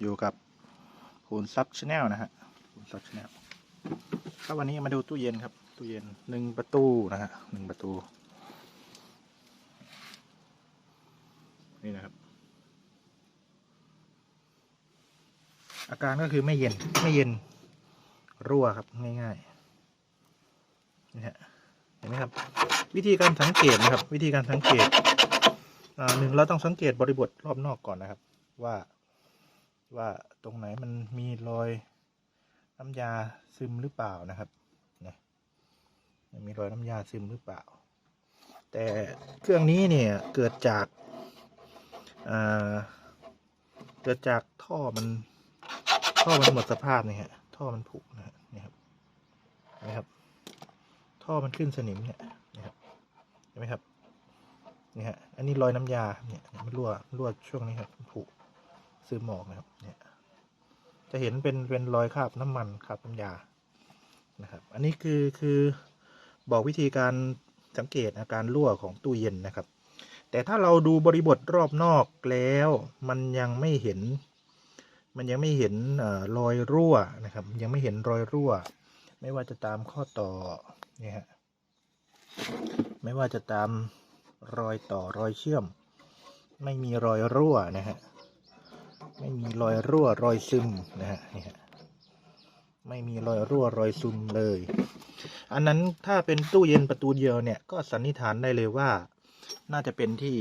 อยู่กับคูณซับชแนลนะฮะคูณซับชแนลครับวันนี้มาดูตู้เย็นครับ ตู้เย็นหนึ่งประตูนะฮะหนึ่งประตู นี่นะครับ อาการก็คือไม่เย็นไม่เย็นรั่วครับง่ายๆนี่ฮะเห็นไหมครับ วิธีการสังเกตนะครับ วิธีการสังเกตอ่าหนึ่งเราต้องสังเกตบริบทรอบนอกก่อนนะครับ ว่า ว่าตรงไหนมันมีรอยน้ำยาซึมหรือเปล่านะครับนี่มีรอยน้ำยาซึมหรือเปล่า แต่เครื่องนี้เนี่ยเกิดจากาเกิดจากท่อมันท่อมันหมดสภาพเนี่ฮะท่อมันผุนะฮะนี่ครับเห็นไหมครับ ท่อมันขึ้นสนิมเนี่ยนะครับเห็นไหมครับนี่ฮะอันนี้รอยน้ำยาเนี่ยมันรั่วรั่วช่วงนี้ครับผุ ซึมหมอกนะครับเนี่ยจะเห็นเป็นเป็นรอยคราบน้ำมันคราบน้ำยานะครับ อันนี้คือคือบอกวิธีการสังเกตอาการรั่วของตู้เย็นนะครับ แต่ถ้าเราดูบริบทรอบนอกแล้ว มันยังไม่เห็น มันยังไม่เห็นเออรอยรั่วนะครับ ยังไม่เห็นรอยรั่ว ไม่ว่าจะตามข้อต่อเนี่ยฮะไม่ว่าจะตามรอยต่อรอยเชื่อม ไม่มีรอยรั่วนะฮะ ไม่มีรอยรั่วรอยซึมนะฮะนี่ฮะไม่มีรอยรั่วรอยซึมเลย อันนั้นถ้าเป็นตู้เย็นประตูเดียวเนี่ยก็สันนิษฐานได้เลยว่า น่าจะเป็นที่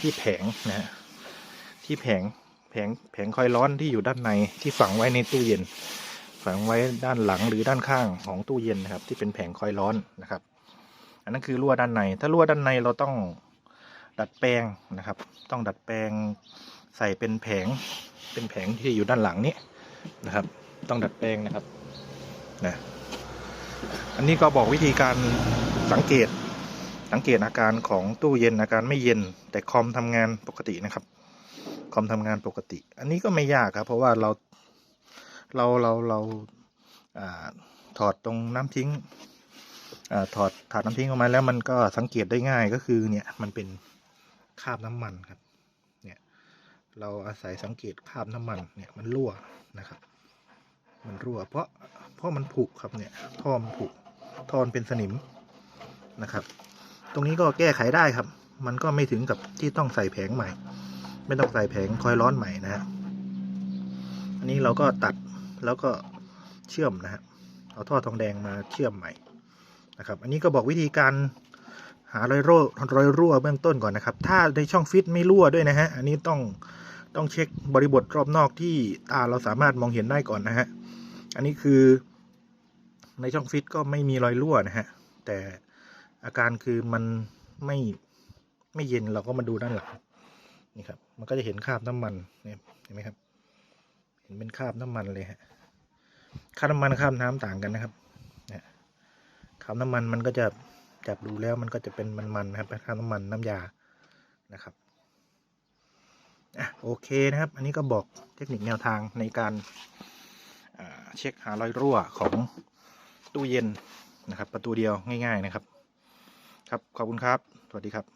ที่แผงนะฮะที่แผงแผงแผงคอยร้อนที่อยู่ด้านในที่ฝังไว้ในตู้เย็น ฝังไว้ด้านหลังหรือด้านข้างของตู้เย็นนะครับ ที่เป็นแผงคอยร้อนนะครับ อันนั้นคือรั่วด้านใน ถ้ารั่วด้านในเราต้องดัดแปลงนะครับ ต้องดัดแปลง ใส่เป็นแผงเป็นแผงที่อยู่ด้านหลังนี้นะครับ ต้องดัดแปลงนะครับนะอันนี้ก็บอกวิธีการสังเกตสังเกตอาการของตู้เย็นอาการไม่เย็น แต่คอมทำงานปกตินะครับ คอมทำงานปกติ อันนี้ก็ไม่ยากครับ เพราะว่าเราเราเราเราอถอดตรงน้ำทิ้งอถอดถาดน้ำทิ้งออกมาแล้วมันก็สังเกตได้ง่ายก็คือเนี่ยมันเป็นคราบน้ำมันครับ เราอาศัยสังเกตคราบน้ำมันเนี่ยมันรั่วนะครับ มันรั่ว เพราะเพราะมันผุครับเนี่ยท่อมันผุท่อนเป็นสนิมนะครับ ตรงนี้ก็แก้ไขได้ครับ มันก็ไม่ถึงกับที่ต้องใส่แผงใหม่ ไม่ต้องใส่แผงคอยร้อนใหม่นะฮะอันนี้เราก็ตัดแล้วก็เชื่อมนะฮะเอาท่อทองแดงมาเชื่อมใหม่นะครับ อันนี้ก็บอกวิธีการหารอยรั่วรอยรั่วเบื้องต้นก่อนนะครับ ถ้าในช่องฟิตไม่รั่วด้วยนะฮะ อันนี้ต้อง ต้องเช็คบริบทรอบนอกที่ตาเราสามารถมองเห็นได้ก่อนนะฮะ อันนี้คือในช่องฟิตก็ไม่มีรอยรั่วนะฮะ แต่อาการคือมันไม่ไม่เย็นเราก็มาดูด้านหลังนี่ครับ มันก็จะเห็นคราบน้ำมันเนี่ยเห็นไหมครับ เห็นเป็นคราบน้ำมันเลยฮะคราบน้ำมันคราบน้ำต่างกันนะครับเนี่ยคราบน้ำมันมันก็จะจับดูแล้วมันก็จะเป็นมันๆนะครับเป็นคราบน้ำมันน้ำยานะครับ โอเคนะครับ อันนี้ก็บอกเทคนิคแนวทางในการเช็คหารอยรั่วของตู้เย็นนะครับ ประตูเดียวง่าย ๆนะครับ ครับขอบคุณครับ สวัสดีครับ